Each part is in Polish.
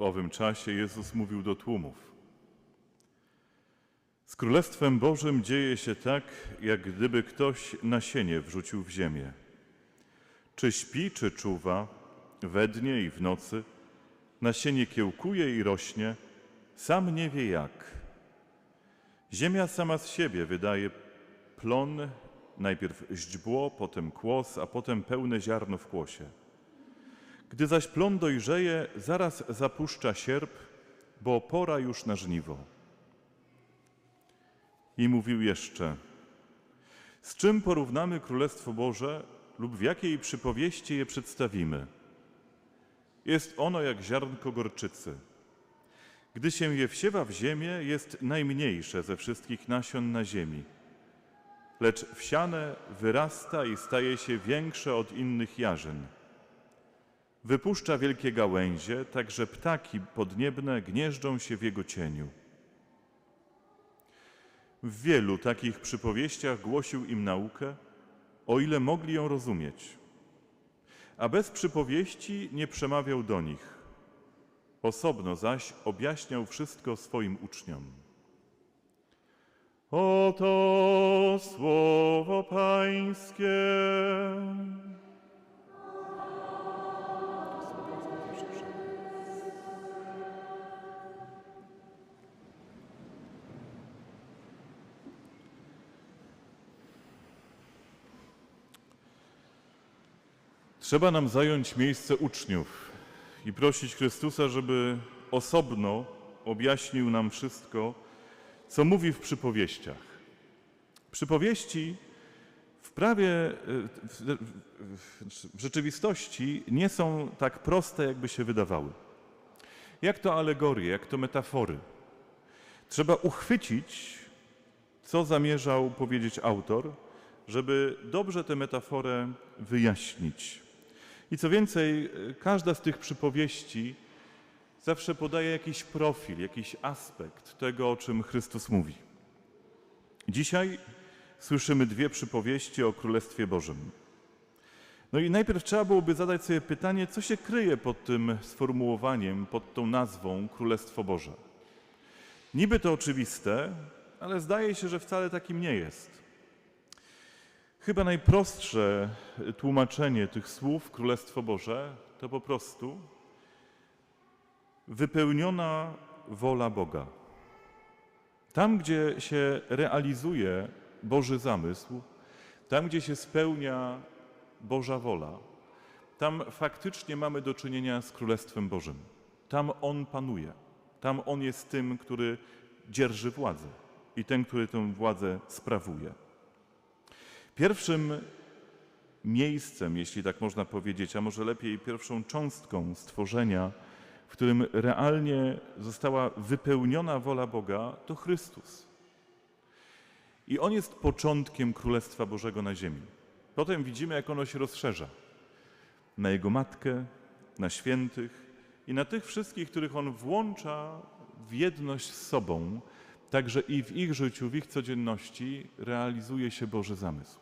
W owym czasie Jezus mówił do tłumów. Z Królestwem Bożym dzieje się tak, jak gdyby ktoś nasienie wrzucił w ziemię. Czy śpi, czy czuwa, we dnie i w nocy, nasienie kiełkuje i rośnie, sam nie wie jak. Ziemia sama z siebie wydaje plon, najpierw źdźbło, potem kłos, a potem pełne ziarno w kłosie. Gdy zaś plon dojrzeje, zaraz zapuszcza sierp, bo pora już na żniwo. I mówił jeszcze: Z czym porównamy Królestwo Boże lub w jakiej przypowieści je przedstawimy? Jest ono jak ziarnko gorczycy. Gdy się je wsiewa w ziemię, jest najmniejsze ze wszystkich nasion na ziemi. Lecz wsiane wyrasta i staje się większe od innych jarzyn. Wypuszcza wielkie gałęzie, tak że ptaki podniebne gnieżdżą się w jego cieniu. W wielu takich przypowieściach głosił im naukę, o ile mogli ją rozumieć. A bez przypowieści nie przemawiał do nich. Osobno zaś objaśniał wszystko swoim uczniom. Oto słowo Pańskie. Trzeba nam zająć miejsce uczniów i prosić Chrystusa, żeby osobno objaśnił nam wszystko, co mówi w przypowieściach. Przypowieści w prawie, w, w, w rzeczywistości nie są tak proste, jakby się wydawały. Jak to alegorie, jak to metafory. Trzeba uchwycić, co zamierzał powiedzieć autor, żeby dobrze tę metaforę wyjaśnić. I co więcej, y, każda z tych przypowieści zawsze podaje jakiś profil, jakiś aspekt tego, o czym Chrystus mówi. Dzisiaj słyszymy dwie przypowieści o Królestwie Bożym. No i najpierw trzeba byłoby zadać sobie pytanie, co się kryje pod tym sformułowaniem, pod tą nazwą Królestwo Boże. Niby to oczywiste, ale zdaje się, że wcale takim nie jest. Chyba najprostsze tłumaczenie tych słów Królestwo Boże to po prostu wypełniona wola Boga. Tam, gdzie się realizuje Boży zamysł, tam, gdzie się spełnia Boża wola, tam faktycznie mamy do czynienia z Królestwem Bożym. Tam On panuje. Tam On jest tym, który dzierży władzę i ten, który tę władzę sprawuje. Pierwszym miejscem, jeśli tak można powiedzieć, a może lepiej pierwszą cząstką stworzenia, w którym realnie została wypełniona wola Boga, to Chrystus. I On jest początkiem Królestwa Bożego na ziemi. Potem widzimy, jak ono się rozszerza na Jego Matkę, na świętych i na tych wszystkich, których On włącza w jedność z sobą, także i w ich życiu, w ich codzienności realizuje się Boży zamysł.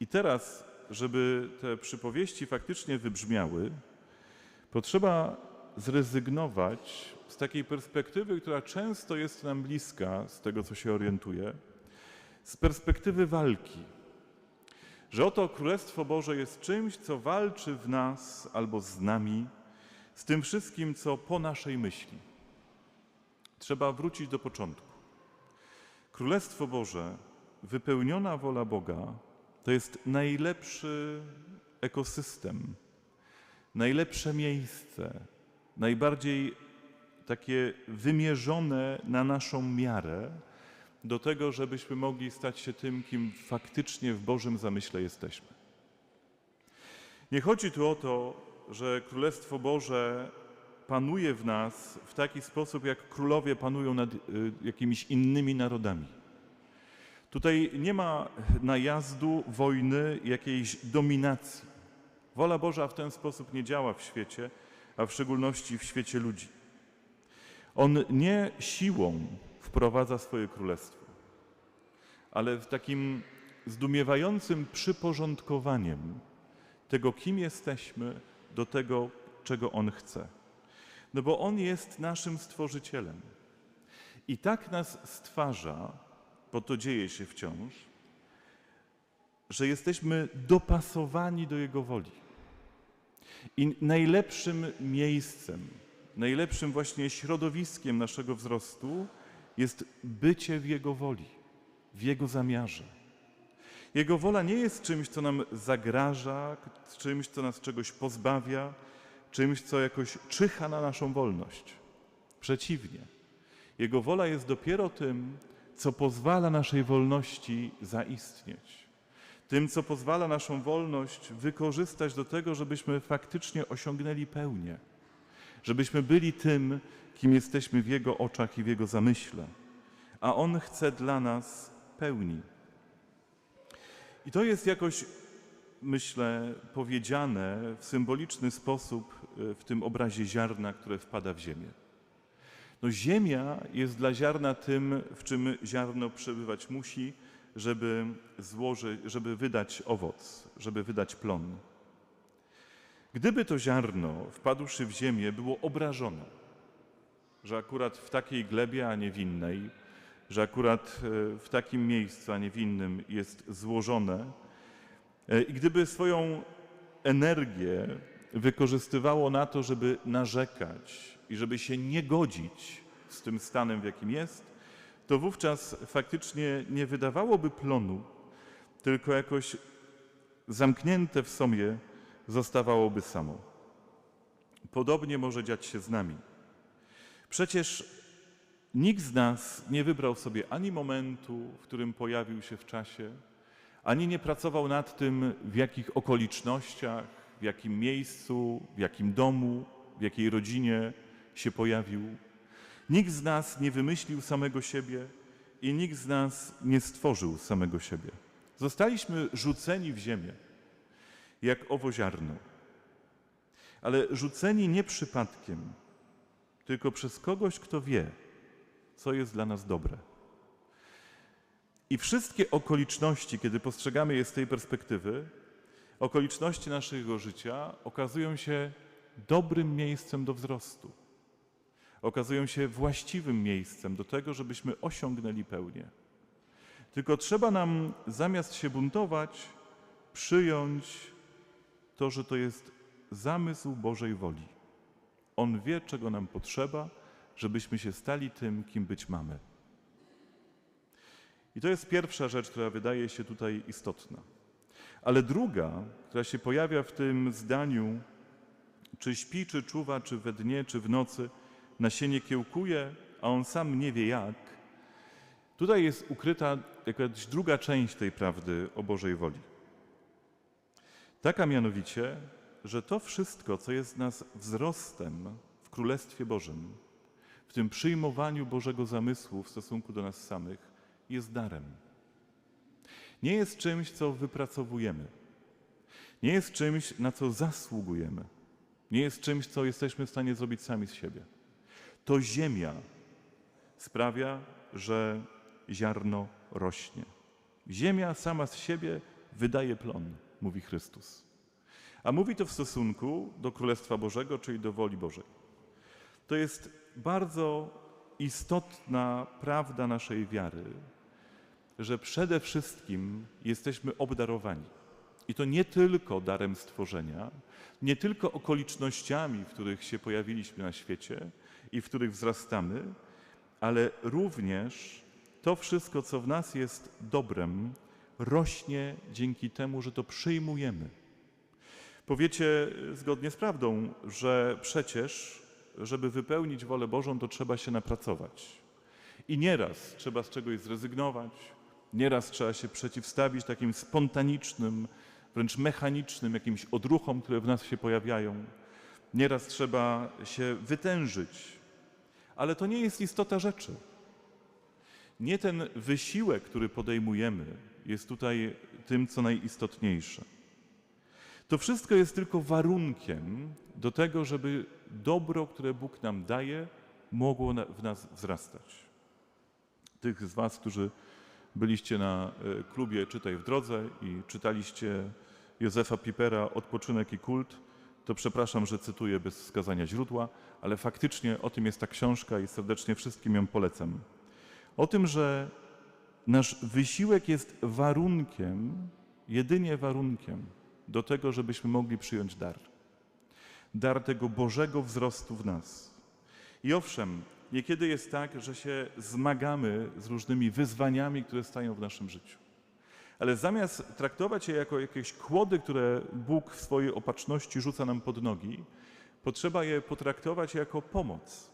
I teraz, żeby te przypowieści faktycznie wybrzmiały, potrzeba zrezygnować z takiej perspektywy, która często jest nam bliska, z tego co się orientuję, z perspektywy walki. Że oto Królestwo Boże jest czymś, co walczy w nas albo z nami, z tym wszystkim, co po naszej myśli. Trzeba wrócić do początku. Królestwo Boże, wypełniona wola Boga, to jest najlepszy ekosystem, najlepsze miejsce, najbardziej takie wymierzone na naszą miarę do tego, żebyśmy mogli stać się tym, kim faktycznie w Bożym zamyśle jesteśmy. Nie chodzi tu o to, że Królestwo Boże panuje w nas w taki sposób, jak królowie panują nad y, jakimiś innymi narodami. Tutaj nie ma najazdu, wojny, jakiejś dominacji. Wola Boża w ten sposób nie działa w świecie, a w szczególności w świecie ludzi. On nie siłą wprowadza swoje królestwo, ale w takim zdumiewającym przyporządkowaniem tego, kim jesteśmy, do tego, czego On chce. No bo On jest naszym stworzycielem. I tak nas stwarza, bo to dzieje się wciąż, że jesteśmy dopasowani do Jego woli. I najlepszym miejscem, najlepszym właśnie środowiskiem naszego wzrostu jest bycie w Jego woli, w Jego zamiarze. Jego wola nie jest czymś, co nam zagraża, czymś, co nas czegoś pozbawia, czymś, co jakoś czyha na naszą wolność. Przeciwnie. Jego wola jest dopiero tym, co pozwala naszej wolności zaistnieć. Tym, co pozwala naszą wolność wykorzystać do tego, żebyśmy faktycznie osiągnęli pełnię. Żebyśmy byli tym, kim jesteśmy w Jego oczach i w Jego zamyśle. A On chce dla nas pełni. I to jest jakoś, myślę, powiedziane w symboliczny sposób w tym obrazie ziarna, które wpada w ziemię. No ziemia jest dla ziarna tym, w czym ziarno przebywać musi, żeby złożyć, żeby wydać owoc, żeby wydać plon. Gdyby to ziarno, wpadłszy w ziemię, było obrażone, że akurat w takiej glebie, a nie w innej, że akurat e, w takim miejscu, a nie w innym jest złożone, e, i gdyby swoją energię wykorzystywało na to, żeby narzekać i żeby się nie godzić z tym stanem, w jakim jest, to wówczas faktycznie nie wydawałoby plonu, tylko jakoś zamknięte w sobie zostawałoby samo. Podobnie może dziać się z nami. Przecież nikt z nas nie wybrał sobie ani momentu, w którym pojawił się w czasie, ani nie pracował nad tym, w jakich okolicznościach, w jakim miejscu, w jakim domu, w jakiej rodzinie się pojawił. Nikt z nas nie wymyślił samego siebie i nikt z nas nie stworzył samego siebie. Zostaliśmy rzuceni w ziemię, jak owo ziarno. Ale rzuceni nie przypadkiem, tylko przez kogoś, kto wie, co jest dla nas dobre. I wszystkie okoliczności, kiedy postrzegamy je z tej perspektywy, okoliczności naszego życia okazują się dobrym miejscem do wzrostu. Okazują się właściwym miejscem do tego, żebyśmy osiągnęli pełnię. Tylko trzeba nam zamiast się buntować, przyjąć to, że to jest zamysł Bożej woli. On wie, czego nam potrzeba, żebyśmy się stali tym, kim być mamy. I to jest pierwsza rzecz, która wydaje się tutaj istotna. Ale druga, która się pojawia w tym zdaniu, czy śpi, czy czuwa, czy we dnie, czy w nocy, nasienie kiełkuje, a on sam nie wie jak. Tutaj jest ukryta jakaś druga część tej prawdy o Bożej woli. Taka mianowicie, że to wszystko, co jest nas wzrostem w Królestwie Bożym, w tym przyjmowaniu Bożego zamysłu w stosunku do nas samych, jest darem. Nie jest czymś, co wypracowujemy. Nie jest czymś, na co zasługujemy. Nie jest czymś, co jesteśmy w stanie zrobić sami z siebie. To ziemia sprawia, że ziarno rośnie. Ziemia sama z siebie wydaje plon, mówi Chrystus. A mówi to w stosunku do Królestwa Bożego, czyli do woli Bożej. To jest bardzo istotna prawda naszej wiary, że przede wszystkim jesteśmy obdarowani. I to nie tylko darem stworzenia, nie tylko okolicznościami, w których się pojawiliśmy na świecie i w których wzrastamy, ale również to wszystko, co w nas jest dobrem, rośnie dzięki temu, że to przyjmujemy. Powiecie zgodnie z prawdą, że przecież, żeby wypełnić wolę Bożą, to trzeba się napracować. I nieraz trzeba z czegoś zrezygnować, nieraz trzeba się przeciwstawić takim spontanicznym, wręcz mechanicznym jakimś odruchom, które w nas się pojawiają. Nieraz trzeba się wytężyć, ale to nie jest istota rzeczy. Nie ten wysiłek, który podejmujemy, jest tutaj tym, co najistotniejsze. To wszystko jest tylko warunkiem do tego, żeby dobro, które Bóg nam daje, mogło w nas wzrastać. Tych z Was, którzy byliście na e, klubie Czytaj w drodze i czytaliście Józefa Pipera Odpoczynek i kult, to przepraszam, że cytuję bez wskazania źródła, ale faktycznie o tym jest ta książka i serdecznie wszystkim ją polecam. O tym, że nasz wysiłek jest warunkiem, jedynie warunkiem do tego, żebyśmy mogli przyjąć dar. Dar tego Bożego wzrostu w nas. I owszem, niekiedy jest tak, że się zmagamy z różnymi wyzwaniami, które stają w naszym życiu. Ale zamiast traktować je jako jakieś kłody, które Bóg w swojej opatrzności rzuca nam pod nogi, potrzeba je potraktować jako pomoc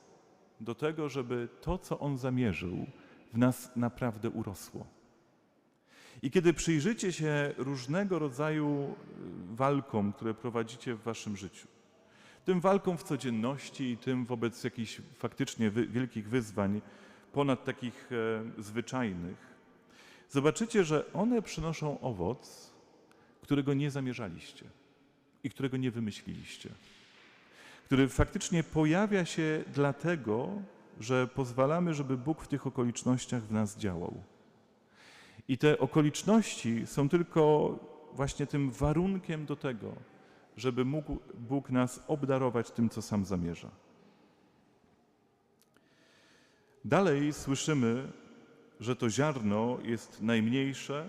do tego, żeby to, co On zamierzył, w nas naprawdę urosło. I kiedy przyjrzycie się różnego rodzaju walkom, które prowadzicie w waszym życiu, tym walkom w codzienności i tym wobec jakichś faktycznie wielkich wyzwań, ponad takich e, zwyczajnych, zobaczycie, że one przynoszą owoc, którego nie zamierzaliście i którego nie wymyśliliście, który faktycznie pojawia się dlatego, że pozwalamy, żeby Bóg w tych okolicznościach w nas działał. I te okoliczności są tylko właśnie tym warunkiem do tego, żeby mógł Bóg nas obdarować tym, co sam zamierza. Dalej słyszymy, że to ziarno jest najmniejsze,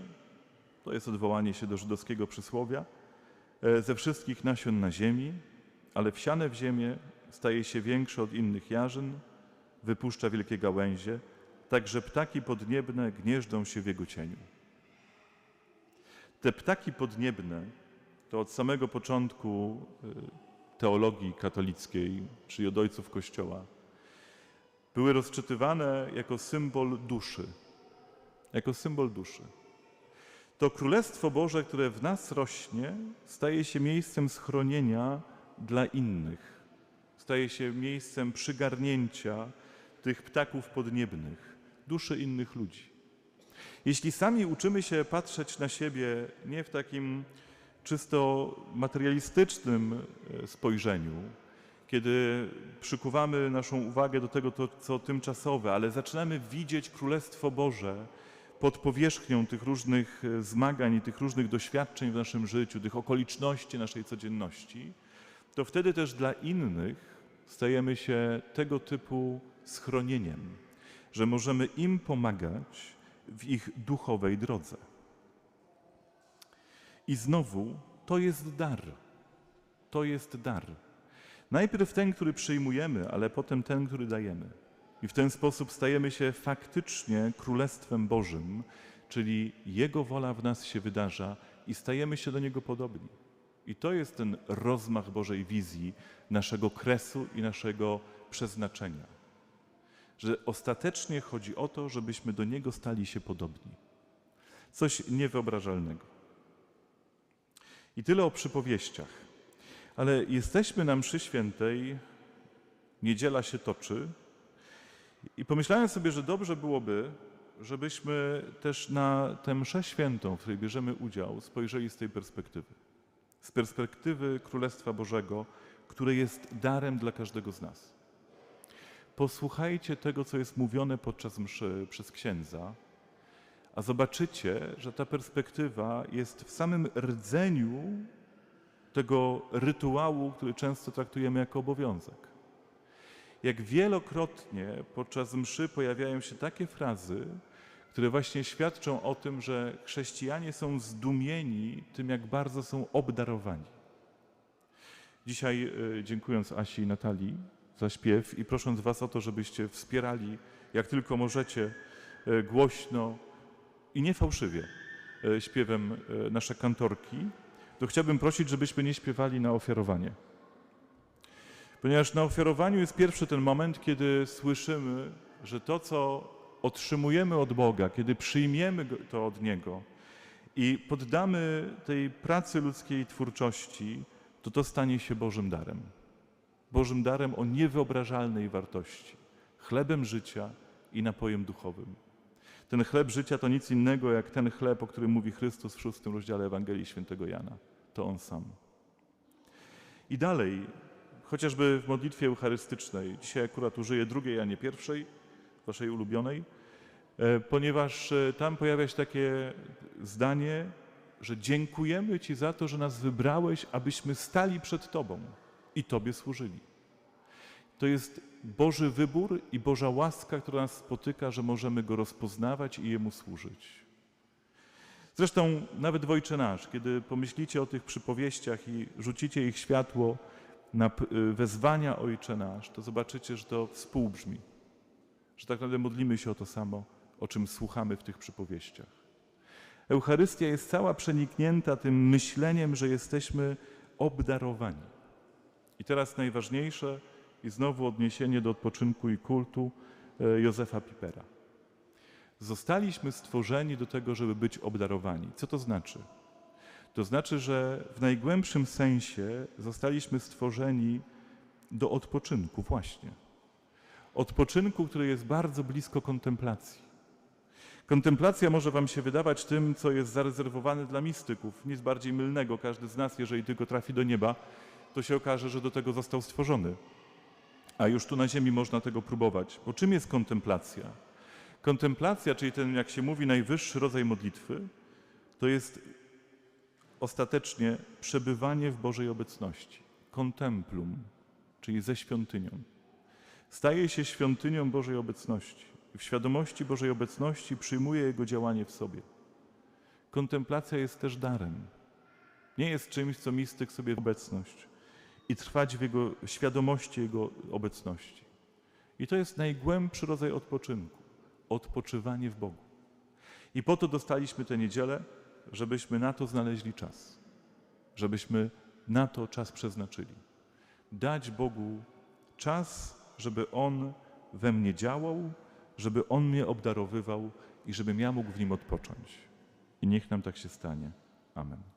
to jest odwołanie się do żydowskiego przysłowia, e, ze wszystkich nasion na ziemi, ale wsiane w ziemię staje się większe od innych jarzyn, wypuszcza wielkie gałęzie, tak że ptaki podniebne gnieżdżą się w jego cieniu. Te ptaki podniebne to od samego początku y, teologii katolickiej, czyli od ojców Kościoła, były rozczytywane jako symbol duszy. Jako symbol duszy. To Królestwo Boże, które w nas rośnie, staje się miejscem schronienia dla innych. Staje się miejscem przygarnięcia tych ptaków podniebnych, duszy innych ludzi. Jeśli sami uczymy się patrzeć na siebie nie w takim czysto materialistycznym e, spojrzeniu, kiedy przykuwamy naszą uwagę do tego, co tymczasowe, ale zaczynamy widzieć Królestwo Boże pod powierzchnią tych różnych e, zmagań i tych różnych doświadczeń w naszym życiu, tych okoliczności naszej codzienności, to wtedy też dla innych stajemy się tego typu schronieniem, że możemy im pomagać w ich duchowej drodze. I znowu to jest dar. To jest dar. Najpierw ten, który przyjmujemy, ale potem ten, który dajemy. I w ten sposób stajemy się faktycznie Królestwem Bożym, czyli Jego wola w nas się wydarza i stajemy się do Niego podobni. I to jest ten rozmach Bożej wizji, naszego kresu i naszego przeznaczenia że ostatecznie chodzi o to, żebyśmy do Niego stali się podobni. Coś niewyobrażalnego. I tyle o przypowieściach. Ale jesteśmy na mszy świętej, niedziela się toczy i pomyślałem sobie, że dobrze byłoby, żebyśmy też na tę mszę świętą, w której bierzemy udział, spojrzeli z tej perspektywy. Z perspektywy Królestwa Bożego, które jest darem dla każdego z nas. Posłuchajcie tego, co jest mówione podczas mszy przez księdza, a zobaczycie, że ta perspektywa jest w samym rdzeniu tego rytuału, który często traktujemy jako obowiązek. Jak wielokrotnie podczas mszy pojawiają się takie frazy, które właśnie świadczą o tym, że chrześcijanie są zdumieni tym, jak bardzo są obdarowani. Dzisiaj, e, dziękując Asi i Natalii, za śpiew i prosząc Was o to, żebyście wspierali jak tylko możecie e, głośno i nie fałszywie e, śpiewem e, nasze kantorki, to chciałbym prosić, żebyśmy nie śpiewali na ofiarowanie. Ponieważ na ofiarowaniu jest pierwszy ten moment, kiedy słyszymy, że to, co otrzymujemy od Boga, kiedy przyjmiemy to od Niego i poddamy tej pracy ludzkiej twórczości, to to stanie się Bożym darem. Bożym darem o niewyobrażalnej wartości chlebem życia i napojem duchowym. Ten chleb życia to nic innego jak ten chleb, o którym mówi Chrystus w szóstym rozdziale Ewangelii Świętego Jana. To On sam. I dalej, chociażby w modlitwie eucharystycznej, dzisiaj akurat użyję drugiej, Janie pierwszej, waszej ulubionej, e, ponieważ e, tam pojawia się takie zdanie, że dziękujemy Ci za to, że nas wybrałeś, abyśmy stali przed Tobą i Tobie służyli. To jest Boży wybór i Boża łaska, która nas spotyka, że możemy Go rozpoznawać i Jemu służyć. Zresztą nawet w Ojcze Nasz, kiedy pomyślicie o tych przypowieściach i rzucicie ich światło na wezwania Ojcze Nasz, to zobaczycie, że to współbrzmi. Że tak naprawdę modlimy się o to samo, o czym słuchamy w tych przypowieściach. Eucharystia jest cała przeniknięta tym myśleniem, że jesteśmy obdarowani. I teraz najważniejsze i znowu odniesienie do odpoczynku i kultu e, Józefa Pipera. Zostaliśmy stworzeni do tego, żeby być obdarowani. Co to znaczy? To znaczy, że w najgłębszym sensie zostaliśmy stworzeni do odpoczynku, właśnie. Odpoczynku, który jest bardzo blisko kontemplacji. Kontemplacja może Wam się wydawać tym, co jest zarezerwowane dla mistyków, nic bardziej mylnego. Każdy z nas, jeżeli tylko trafi do nieba, to się okaże, że do tego został stworzony. A już tu na ziemi można tego próbować. Bo czym jest kontemplacja? Kontemplacja, czyli ten, jak się mówi, najwyższy rodzaj modlitwy, to jest ostatecznie przebywanie w Bożej obecności. Kontemplum, czyli ze świątynią. Staje się świątynią Bożej obecności. W świadomości Bożej obecności przyjmuje Jego działanie w sobie. Kontemplacja jest też darem. Nie jest czymś, co mistyk sobie obecność i trwać w Jego świadomości Jego obecności. I to jest najgłębszy rodzaj odpoczynku odpoczywanie w Bogu. I po to dostaliśmy tę niedzielę, żebyśmy na to znaleźli czas, żebyśmy na to czas przeznaczyli. Dać Bogu czas, żeby On we mnie działał, żeby On mnie obdarowywał i żebym ja mógł w Nim odpocząć. I niech nam tak się stanie. Amen.